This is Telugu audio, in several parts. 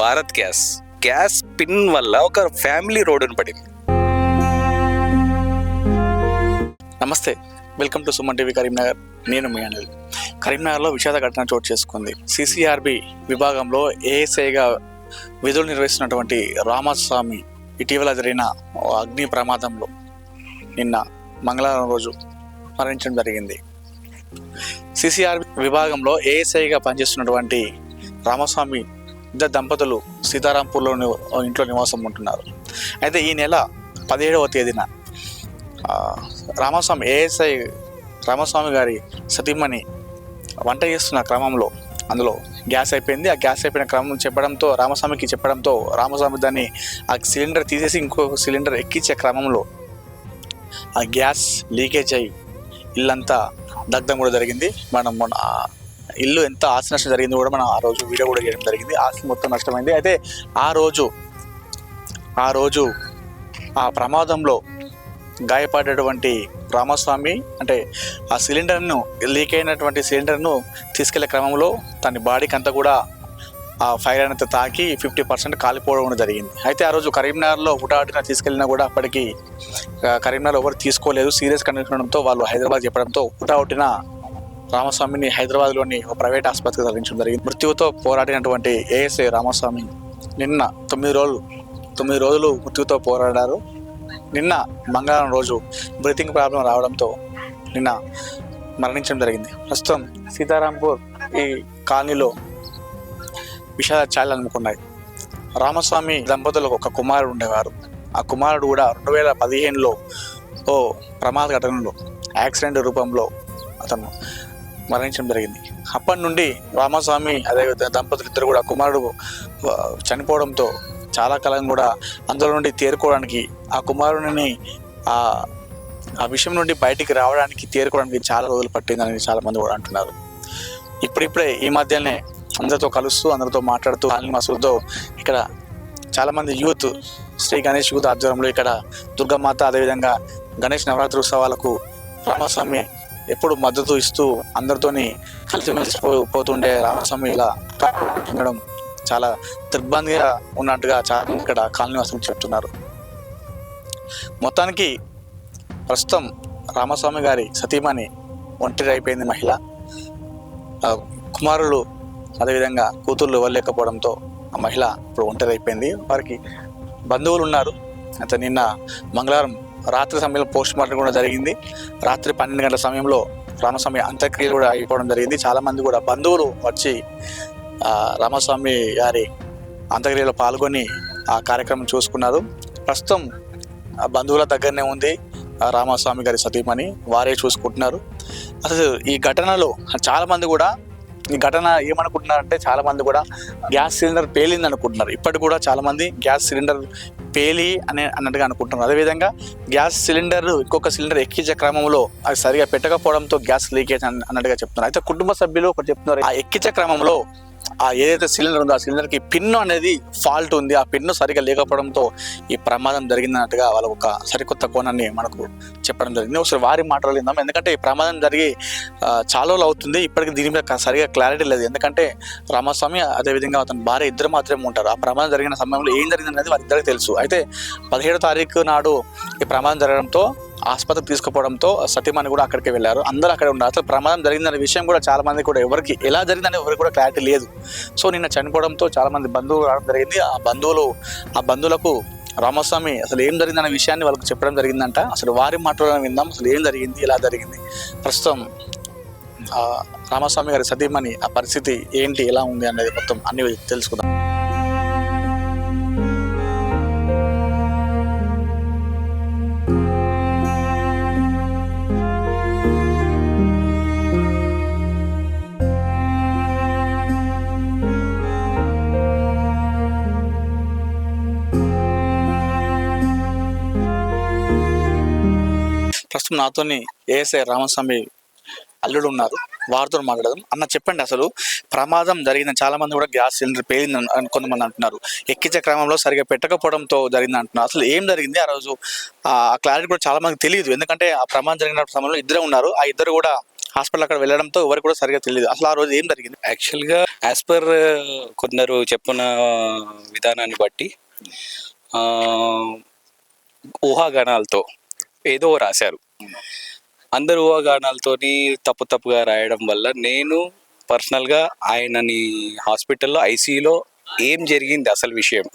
Bharat gas. Gas pin వల్ల ఒక ఫ్యామిలీ రోడ్డును పడింది. నమస్తే welcome to Suman TV Karimnagar. నేను మీ అనిల్. కరీంనగర్లో విషాద ఘటన చోటు చేసుకుంది. సిసిఆర్బి విభాగంలో ఏఎస్ఐగా విధులు నిర్వహిస్తున్నటువంటి రామస్వామి ఇటీవల జరిగిన అగ్ని ప్రమాదంలో నిన్న మంగళవారం రోజు మరణించడం జరిగింది. సిసిఆర్ విభాగంలో ఏఎస్ఐగా పనిచేస్తున్నటువంటి రామస్వామి ఇద్దరు దంపతులు సీతారాంపూర్లో ఇంట్లో నివాసం ఉంటున్నారు. అయితే ఈ నెల పదిహేడవ తేదీన రామస్వామి ఏఎస్ఐ రామస్వామి గారి సతీమణి వంట చేస్తున్న క్రమంలో అందులో గ్యాస్ అయిపోయింది. ఆ గ్యాస్ అయిపోయిన క్రమం చెప్పడంతో రామస్వామికి చెప్పడంతో రామస్వామి దాన్ని ఆ సిలిండర్ తీసేసి ఇంకో సిలిండర్ ఎక్కించే క్రమంలో ఆ గ్యాస్ లీకేజ్ అయ్యి ఇల్లంతా దగ్ధం కూడా జరిగింది. మనం మొన్న ఇల్లు ఎంత ఆస్తి నష్టం జరిగింది కూడా మనం ఆ రోజు వీడియో కూడా చేయడం జరిగింది. ఆస్తి మొత్తం నష్టమైంది. అయితే ఆ రోజు ఆ రోజు ఆ ప్రమాదంలో గాయపడేటువంటి రామస్వామి అంటే ఆ సిలిండర్ను లీక్ అయినటువంటి సిలిండర్ను తీసుకెళ్ళే క్రమంలో తన బాడీకి అంతా కూడా ఆ ఫైర్ అనేది తాకి ఫిఫ్టీ పర్సెంట్ కాలిపోవడం జరిగింది. అయితే ఆ రోజు కరీంనగర్లో హుటాహుటిన తీసుకెళ్ళినా కూడా అప్పటికి కరీంనగర్ ఎవరు తీసుకోలేదు. సీరియస్ కండిషన్ ఉండడంతో వాళ్ళు హైదరాబాద్ చెప్పడంతో హుటాహుటిన రామస్వామిని హైదరాబాద్లోని ఒక ప్రైవేట్ ఆసుపత్రికి తరలించడం జరిగింది. మృత్యువుతో పోరాడినటువంటి ఏఎస్ఐ రామస్వామి నిన్న తొమ్మిది రోజులు తొమ్మిది రోజులు మృత్యువుతో పోరాడారు. నిన్న మంగళవారం రోజు బ్రీతింగ్ ప్రాబ్లం రావడంతో నిన్న మరణించడం జరిగింది. ప్రస్తుతం సీతారాంపూర్ ఈ కాలనీలో విషాద ఛాయలు అనుకున్నాయి రామస్వామి దంపతులకు ఒక కుమారుడు ఉండేవారు. ఆ కుమారుడు కూడా రెండు వేల పదిహేనులో ఓ ప్రమాద ఘటనలో యాక్సిడెంట్ రూపంలో అతను మరణించడం జరిగింది. అప్పటి నుండి రామస్వామి అదే దంపతులు ఇద్దరు కూడా కుమారుడు చనిపోవడంతో చాలా కాలం కూడా అందులో నుండి తేరుకోవడానికి ఆ కుమారుడిని ఆ ఆ విషయం నుండి బయటికి రావడానికి తేరుకోవడానికి చాలా రోజులు పట్టిందని చాలా మంది కూడా అంటున్నారు. ఇప్పుడిప్పుడే ఈ మధ్యనే అందరితో కలుస్తూ అందరితో మాట్లాడుతూ అనిల్ మసూద్తో ఇక్కడ చాలామంది యూత్ శ్రీ గణేష్ యూత్ ఆధ్వర్యంలో ఇక్కడ దుర్గామాత అదేవిధంగా గణేష్ నవరాత్రి ఉత్సవాలకు రామస్వామి ఎప్పుడు మద్దతు ఇస్తూ అందరితోని కలిసిమెలిసి పోతుండే రామస్వామి ఇలా ఉండడం చాలా దిగ్బందిగా ఉన్నట్టుగా చాలా ఇక్కడ కాలనివాసులు చెప్తున్నారు. మొత్తానికి ప్రస్తుతం రామస్వామి గారి సతీమణి ఒంటరి అయిపోయింది మహిళ కుమారులు అదేవిధంగా కూతుర్లు ఇవ్వలేకపోవడంతో ఆ మహిళ ఇప్పుడు ఒంటరి అయిపోయింది వారికి బంధువులు ఉన్నారు. అయితే నిన్న మంగళవారం రాత్రి సమయంలో పోస్ట్ మార్టం కూడా జరిగింది. రాత్రి పన్నెండు గంటల సమయంలో రామస్వామి అంత్యక్రియలు కూడా అయిపోవడం జరిగింది. చాలామంది కూడా బంధువులు వచ్చి రామస్వామి గారి అంత్యక్రియలో పాల్గొని ఆ కార్యక్రమం చూసుకున్నారు. ప్రస్తుతం ఆ బంధువుల దగ్గరనే ఉంది రామస్వామి గారి సతీమణి వారే చూసుకుంటున్నారు. అసలు ఈ ఘటనలో చాలామంది కూడా ఈ ఘటన ఏమనుకుంటున్నారంటే చాలామంది కూడా గ్యాస్ సిలిండర్ పేలింది అనుకుంటున్నారు ఇప్పటికి కూడా చాలామంది గ్యాస్ సిలిండర్ పేలి అనే అన్నట్టుగా అనుకుంటున్నారు. అదేవిధంగా గ్యాస్ సిలిండర్ ఇంకొక సిలిండర్ ఎక్కించే క్రమంలో అది సరిగా పెట్టకపోవడంతో గ్యాస్ లీకేజ్ అన్నట్టుగా చెప్తున్నారు. అయితే కుటుంబ సభ్యులు ఒకటి చెప్తున్నారు ఆ ఎక్కించే క్రమంలో ఆ ఏదైతే సిలిండర్ ఉందో ఆ సిలిండర్కి పిన్ అనేది ఫాల్ట్ ఉంది. ఆ పిన్ను సరిగా లేకపోవడంతో ఈ ప్రమాదం జరిగిందన్నట్టుగా వాళ్ళ ఒక సరికొత్త కోణాన్ని మనకు చెప్పడం జరిగింది. ఒకసారి వారి మాటలు విందాం. ఎందుకంటే ఈ ప్రమాదం జరిగి చాలా రోజులు అవుతుంది. ఇప్పటికి దీని మీద సరిగా క్లారిటీ లేదు. ఎందుకంటే రామస్వామి అదేవిధంగా అతని భార్య ఇద్దరు మాత్రమే ఉంటారు. ఆ ప్రమాదం జరిగిన సమయంలో ఏం జరిగిందనేది వారిద్దరికి తెలుసు. అయితే పదిహేడో తారీఖు నాడు ఈ ప్రమాదం జరగడంతో ఆసుపత్రికి తీసుకుపోవడంతో సతీమణి కూడా అక్కడికి వెళ్ళారు. అందరూ అక్కడ ఉన్నారు. అసలు ప్రమాదం జరిగిందనే విషయం కూడా చాలా మంది కూడా ఎవరికి ఎలా జరిగిందని ఎవరికి కూడా క్లారిటీ లేదు. సో నిన్న చనిపోవడంతో చాలా మంది బంధువులు రావడం జరిగింది. ఆ బంధువులు ఆ బంధువులకు రామస్వామి అసలు ఏం జరిగిందనే విషయాన్ని వాళ్ళకు చెప్పడం జరిగిందంట. అసలు వారి మాటలను విందాం అసలు ఏం జరిగింది ఎలా జరిగింది? ప్రస్తుతం రామస్వామి గారి సతీమణి ఆ పరిస్థితి ఏంటి ఎలా ఉంది అనేది మొత్తం అన్ని తెలుసుకుందాం. ప్రస్తుతం నాతోని ఏఎస్ఐ రామస్వామి అల్లుడు ఉన్నారు. వారితో మాట్లాడదాం. అన్న చెప్పండి అసలు ప్రమాదం జరిగిన చాలా మంది కూడా గ్యాస్ సిలిండర్ పేలింది కొంతమంది అంటున్నారు. ఎక్కించే క్రమంలో సరిగా పెట్టకపోవడంతో జరిగింది అంటున్నారు. అసలు ఏం జరిగింది? ఆ రోజు ఆ క్లారిటీ కూడా చాలా మందికి తెలియదు. ఎందుకంటే ఆ ప్రమాదం జరిగిన సమయంలో ఇద్దరు ఉన్నారు. ఆ ఇద్దరు కూడా హాస్పిటల్ అక్కడ వెళ్ళడంతో ఎవరికి కూడా సరిగా తెలియదు. అసలు ఆ రోజు ఏం జరిగింది? యాక్చువల్గా యాజ్ పర్ కొందరు చెప్పిన విధానాన్ని బట్టి ఊహాగానాలతో ఏదో రాశారు. అందరు ఊహాగానాలతోని తప్పు తప్పుగా రాయడం వల్ల నేను పర్సనల్గా ఆయనని హాస్పిటల్లో ఐసీయూలో ఏం జరిగింది అసలు విషయం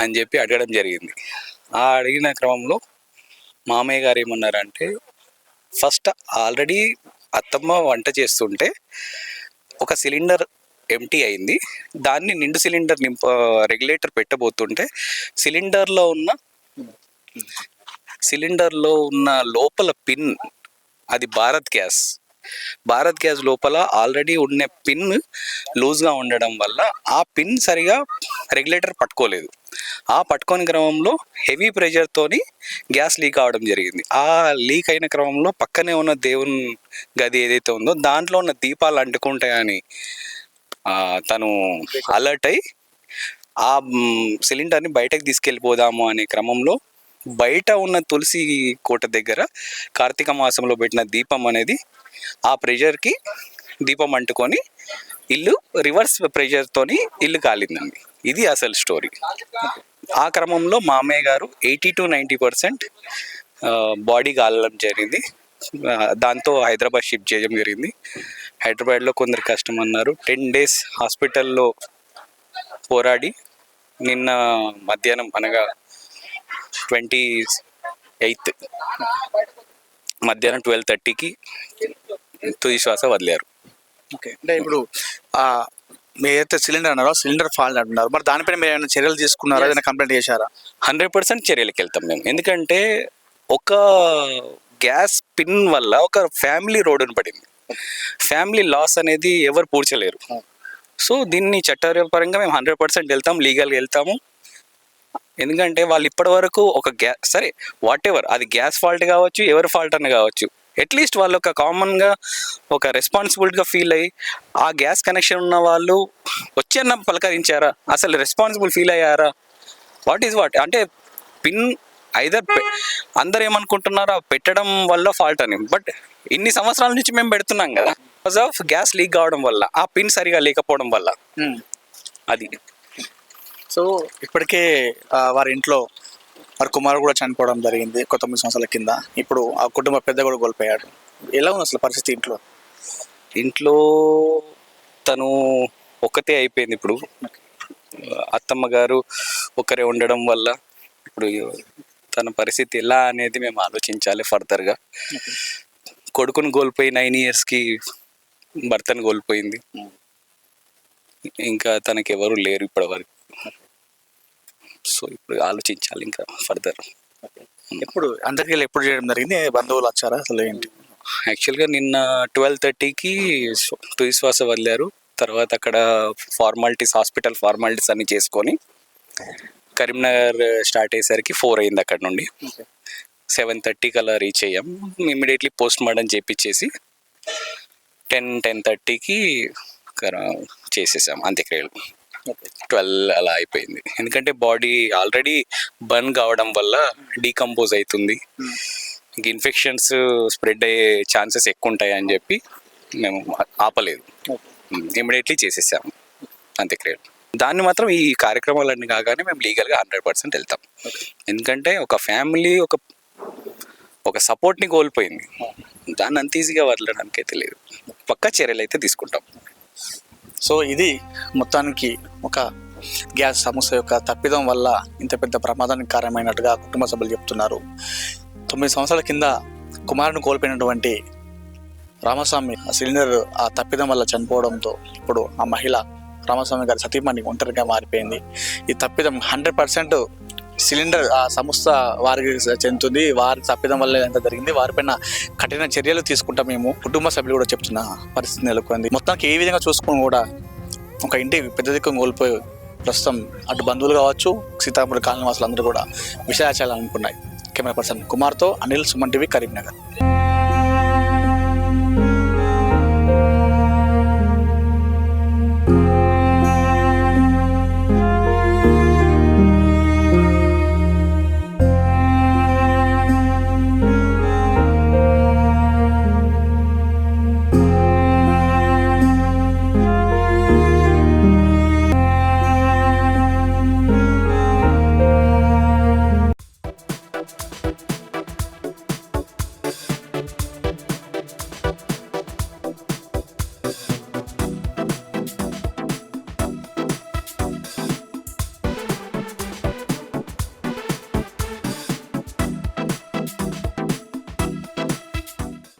అని చెప్పి అడగడం జరిగింది. ఆ అడిగిన క్రమంలో మామయ్య గారు ఏమన్నారంటే ఫస్ట్ ఆల్రెడీ అత్తమ్మ వంట చేస్తుంటే ఒక సిలిండర్ ఎంటీ అయింది. దాన్ని నిండు సిలిండర్ నింప రెగ్యులేటర్ పెట్టబోతుంటే సిలిండర్లో ఉన్న సిలిండర్లో ఉన్న లోపల పిన్ అది భారత్ గ్యాస్. భారత్ గ్యాస్ లోపల ఆల్రెడీ ఉన్న పిన్ లూజ్గా ఉండడం వల్ల ఆ పిన్ సరిగా రెగ్యులేటర్ పట్టుకోలేదు. ఆ పట్టుకోని క్రమంలో హెవీ ప్రెషర్తోని గ్యాస్ లీక్ అవడం జరిగింది. ఆ లీక్ అయిన క్రమంలో పక్కనే ఉన్న దేవుని గది ఏదైతే ఉందో దాంట్లో ఉన్న దీపాలు అంటుకుంటాయని తను అలర్ట్ అయి ఆ సిలిండర్ని బయటకు తీసుకెళ్ళిపోదాము అనే క్రమంలో బయట ఉన్న తులసి కోట దగ్గర కార్తీక మాసంలో పెట్టిన దీపం అనేది ఆ ప్రెషర్కి దీపం అంటుకొని ఇల్లు రివర్స్ ప్రెషర్తోని ఇల్లు కాలిందండి. ఇది అసలు స్టోరీ. ఆ క్రమంలో మామయ్య గారు eighty to ninety percent body కాలడం జరిగింది. దాంతో హైదరాబాద్ షిఫ్ట్ చేయడం జరిగింది. హైదరాబాద్లో కొందరు కష్టం అన్నారు టెన్ డేస్ హాస్పిటల్లో పోరాడి నిన్న మధ్యాహ్నం అనగా ట్వంటీ ఎయిత్ మధ్యాహ్నం ట్వెల్వ్ థర్టీకి తుది శ్వాస వదిలారు. ఓకే. అంటే ఇప్పుడు ఆ మీరు ఏదైతే సిలిండర్ అన్నారో సిలిండర్ ఫాల్ట్ అంటున్నారు. మరి దానిపైన మీరు ఏమైనా చర్యలు తీసుకున్నారా? ఏదైనా కంప్లైంట్ చేశారా? హండ్రెడ్ పర్సెంట్ చర్యలకు వెళ్తాం మేము. ఎందుకంటే ఒక గ్యాస్ పిన్ వల్ల ఒక ఫ్యామిలీ రోడ్డును పడింది. ఫ్యామిలీ లాస్ అనేది ఎవరు పూడ్చలేరు. సో దీన్ని చట్టపరంగా మేము హండ్రెడ్ పర్సెంట్ వెళ్తాం లీగల్గా వెళ్తాము. ఎందుకంటే వాళ్ళు ఇప్పటి వరకు ఒక గ్యాస్ సరే వాట్ ఎవర్ అది గ్యాస్ ఫాల్ట్ కావచ్చు ఎవరి ఫాల్ట్ అని కావచ్చు. అట్లీస్ట్ వాళ్ళు ఒక కామన్గా ఒక రెస్పాన్సిబిలిటీగా ఫీల్ అయ్యి ఆ గ్యాస్ కనెక్షన్ ఉన్న వాళ్ళు వచ్చి అన్న పలకరించారా? అసలు రెస్పాన్సిబుల్ ఫీల్ అయ్యారా? వాట్ ఈస్ వాట్ అంటే పిన్ ఐదర్ అందరు ఏమనుకుంటున్నారా పెట్టడం వల్ల ఫాల్ట్ అని. బట్ ఇన్ని సంవత్సరాల నుంచి మేము పెడుతున్నాం కదా. బికాస్ ఆఫ్ గ్యాస్ లీక్ కావడం వల్ల ఆ పిన్ సరిగా లేకపోవడం వల్ల. అది. సో ఇప్పటికే వారి ఇంట్లో వారి కుమారుడు కూడా చనిపోవడం జరిగింది కొత్త తొమ్మిది సంవత్సరాల కింద. ఇప్పుడు ఆ కుటుంబ పెద్ద కూడా కోల్పోయాడు. ఎలా ఉంది అసలు పరిస్థితి ఇంట్లో? ఇంట్లో తను ఒకతే అయిపోయింది ఇప్పుడు. అత్తమ్మ గారు ఒకరే ఉండడం వల్ల ఇప్పుడు తన పరిస్థితి ఎలా అనేది మేము ఆలోచించాలి ఫర్దర్గా. కొడుకును కోల్పోయి నైన్ ఇయర్స్కి భర్తను కోల్పోయింది. ఇంకా తనకి ఎవరు లేరు ఇప్పటివరకు. సో ఇప్పుడు ఆలోచించాలి ఇంకా ఫర్దర్. ఎప్పుడు అంతకెళ్ళి ఎప్పుడు చేయడం జరిగింది? బంధువులు వచ్చారా అసలు ఏంటి? యాక్చువల్గా నిన్న ట్వెల్వ్ థర్టీకి తుది శ్వాస వదిలారు. తర్వాత అక్కడ ఫార్మాలిటీస్ హాస్పిటల్ ఫార్మాలిటీస్ అన్ని చేసుకొని కరీంనగర్ స్టార్ట్ అయ్యేసరికి ఫోర్ అయింది అక్కడ నుండి. సెవెన్ థర్టీకి అలా రీచ్ అయ్యాం. ఇమ్మీడియట్లీ పోస్ట్ మార్టం చేపించేసి టెన్ టెన్ థర్టీకి చేసేసాం అంత్యక్రియలు. ట్వెల్వ్ అలా అయిపోయింది. ఎందుకంటే బాడీ ఆల్రెడీ బర్న్ కావడం వల్ల డీకంపోజ్ అవుతుంది ఇంక ఇన్ఫెక్షన్స్ స్ప్రెడ్ అయ్యే ఛాన్సెస్ ఎక్కువ ఉంటాయి అని చెప్పి మేము ఆపలేదు. ఇమీడియట్లీ చేసేసాము. అంత్యక్రియలు దాన్ని మాత్రం ఈ కార్యక్రమాలన్నీ కాగానే మేము లీగల్గా హండ్రెడ్ పర్సెంట్ వెళ్తాం. ఎందుకంటే ఒక ఫ్యామిలీ ఒక ఒక సపోర్ట్ని కోల్పోయింది. దాన్ని అంత ఈజీగా వదలడానికి అయితే లేదు. పక్కా చర్యలు అయితే తీసుకుంటాం. సో ఇది మొత్తానికి ఒక గ్యాస్ సమస్య యొక్క తప్పిదం వల్ల ఇంత పెద్ద ప్రమాదానికి కారణమైనట్టుగా కుటుంబ సభ్యులు చెప్తున్నారు. తొమ్మిది సంవత్సరాల కింద కుమారుని కోల్పోయినటువంటి రామస్వామి ఆ సిలిండర్ ఆ తప్పిదం వల్ల చనిపోవడంతో ఇప్పుడు ఆ మహిళ రామస్వామి గారి సతీమణి ఒంటరిగా మారిపోయింది. ఈ తప్పిదం హండ్రెడ్ పర్సెంట్ సిలిండర్ ఆ సంస్థ వారికి చెందుతుంది. వారి తప్పిదం వల్ల ఎంత జరిగింది. వారిపైన కఠిన చర్యలు తీసుకుంటాం మేము. కుటుంబ సభ్యులు కూడా చెప్తున్న పరిస్థితి నెలకొంది. మొత్తానికి ఏ విధంగా చూసుకుని కూడా ఒక ఇంటి పెద్ద దిక్కు కోల్పోయి ప్రస్తుతం అటు బంధువులు కావచ్చు సీతాపురం కాలనీ వాసులు అందరూ కూడా విషయాచాలు అనుకున్నాయి. కెమెరా పర్సన్ కుమార్తో అనిల్ సుమన్ టీవీ కరీంనగర్.